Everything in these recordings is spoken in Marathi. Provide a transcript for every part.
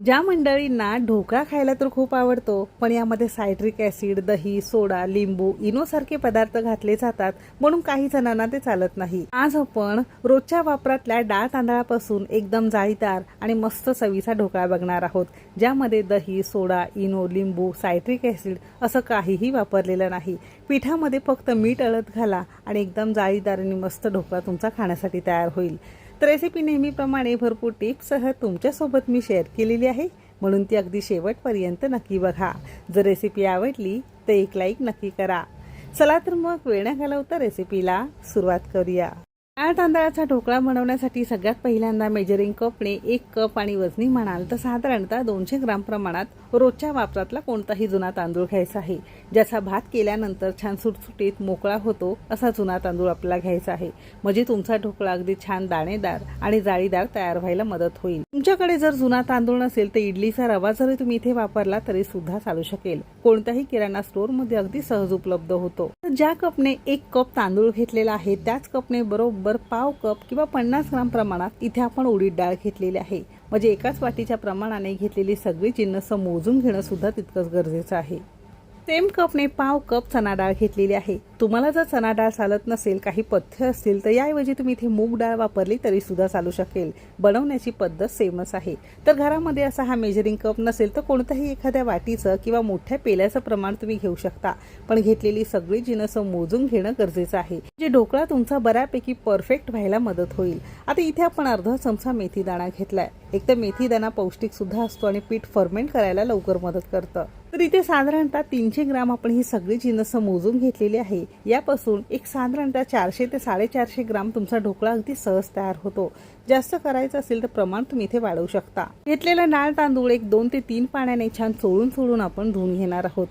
ज्या मंडळींना ढोकळा खायला तर खूप आवडतो पण यामध्ये सायट्रिक ॲसिड दही सोडा लिंबू इनोसारखे पदार्थ घातले जातात म्हणून काही जणांना ते चालत नाही. आज आपण रोजच्या वापरातल्या डाळ तांदळापासून एकदम जाळीदार आणि मस्त चवीचा ढोकळा बघणार आहोत ज्यामध्ये दही सोडा इनो लिंबू सायट्रिक ॲसिड असं काहीही वापरलेलं नाही. पिठामध्ये फक्त मीठ अळत घाला आणि एकदम जाळीदार आणि मस्त ढोकळा तुमचा खाण्यासाठी तयार होईल. तर रेसिपी नेहमीप्रमाणे भरपूर टिप्ससह तुमच्यासोबत मी शेअर केलेली आहे. म्हणून ती अगदी शेवटपर्यंत नक्की बघा. जर रेसिपी आवडली तर एक लाईक नक्की करा. चला तर मग वेळ न घालवता रेसिपीला सुरुवात करूया. डाळ तांदळाचा ढोकळा बनवण्यासाठी सगळ्यात पहिल्यांदा मेजरिंग कपने एक कप आणि वजनी म्हणाल तर साधारणतः दोनशे ग्राम प्रमाणात रोजच्या वापरातला कोणताही जुना तांदूळ घ्यायचा आहे. ज्याचा भात केल्यानंतर छान सुटसुटीत मोकळा होतो असा जुना तांदूळ आपल्याला घ्यायचा आहे. म्हणजे तुमचा ढोकळा अगदी छान दाणेदार आणि जाळीदार तयार व्हायला मदत होईल. तुमच्याकडे जर जुना तांदूळ नसेल तर इडलीचा रवा जरी तुम्ही इथे वापरला तरी सुद्धा चालू शकेल. कोणत्याही किराणा स्टोअरमध्ये अगदी सहज उपलब्ध होतो. तर ज्या कपने एक कप तांदूळ घेतलेला आहे त्याच कपने बरोबर पाव कप किंवा पन्नास ग्राम प्रमाणात इथे आपण उडीद डाळ घेतलेली आहे. म्हणजे एकाच वाटीच्या प्रमाणाने घेतलेली सगळी जिन्नस मोजून घेणं सुद्धा तितकंच गरजेचं आहे. सेम कपने पाव कप चना डाळ घेतलेली आहे. तुम्हाला जर चना डाळ चालत नसेल काही पथ्य असतील तर याऐवजी तुम्ही इथे मूग डाळ वापरली तरी सुद्धा चालू शकेल. बनवण्याची पद्धत सेमच आहे. तर घरामध्ये असा हा मेजरिंग कप नसेल तर कोणत्याही एखाद्या वाटीचं किंवा मोठ्या पेल्याचं प्रमाण तुम्ही घेऊ शकता. पण घेतलेली सगळी जिनस मोजून घेणं गरजेचं आहे. जे ढोकळा तुमचा बऱ्यापैकी परफेक्ट व्हायला मदत होईल. आता इथे आपण अर्धा चमचा मेथी दाणा घेतलाय. एक तर मेथी दाणा पौष्टिक सुद्धा असतो आणि पीठ फर्मेंट करायला लवकर मदत करतं. तर इथे साधारणतः तीनशे ग्राम आपण ही सगळी जिनसं मोजून घेतलेली आहे. यापासून एक साधारणतः चारशे ते साडेचारशे ग्राम तुमचा ढोकळा अगदी सहज तयार होतो. जास्त करायचं असेल तर प्रमाण तुम्ही इथे वाढवू शकता. घेतलेला नाळ तांदूळ एक दोन ते तीन पाण्याने छान चोळून चोळून आपण धुवून घेणार आहोत.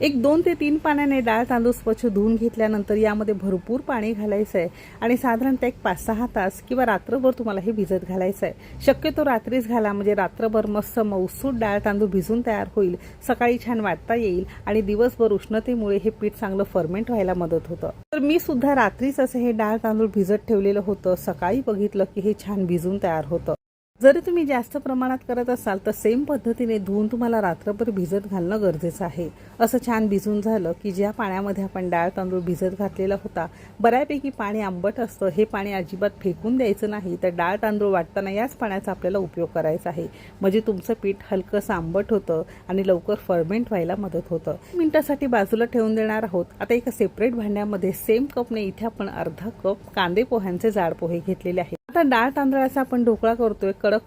एक दोन ते तीन पाण्याने डाळ तांदूळ स्वच्छ धुवून घेतल्यानंतर यामध्ये भरपूर पाणी घालायचं आहे आणि साधारणतः एक पाच सहा तास किंवा रात्रभर तुम्हाला हे भिजत घालायचं आहे शक्यतो रात्रीच घाला म्हणजे रात्रभर मस्त मौसूद डाळ तांदूळ भिजून तयार होईल. सकाळी छान वाटता येईल आणि दिवसभर उष्णतेमुळे हे पीठ चांगलं फर्मेंट व्हायला मदत होतं. तर मी सुद्धा रात्रीच असं हे डाळ तांदूळ भिजत ठेवलेलं होतं. सकाळी बघितलं की हे छान भिजून तयार होतं. जरी तुम्ही जास्त प्रमाणात करत असाल तर सेम पद्धतीने धुवून तुम्हाला रात्रभर भिजत घालणं गरजेचं आहे. असं छान भिजून झालं की ज्या पाण्यामध्ये आपण डाळ तांदूळ भिजत घातलेला होता बऱ्यापैकी पाणी आंबट असतं. हे पाणी अजिबात फेकून द्यायचं नाही तर डाळ तांदूळ वाटताना याच पाण्याचा आपल्याला उपयोग करायचा आहे. म्हणजे तुमचं पीठ हलकंसं आंबट होतं आणि लवकर फर्मेंट व्हायला मदत होतं. मिनिटासाठी बाजूला ठेवून देणार आहोत. आता एका सेपरेट भांड्यामध्ये सेम कपने इथे आपण अर्धा कप कांदे पोह्यांचे जाड पोहे घेतलेले आहेत. आता डाळ तांदळाचा आपण ढोकळा करतोय कडक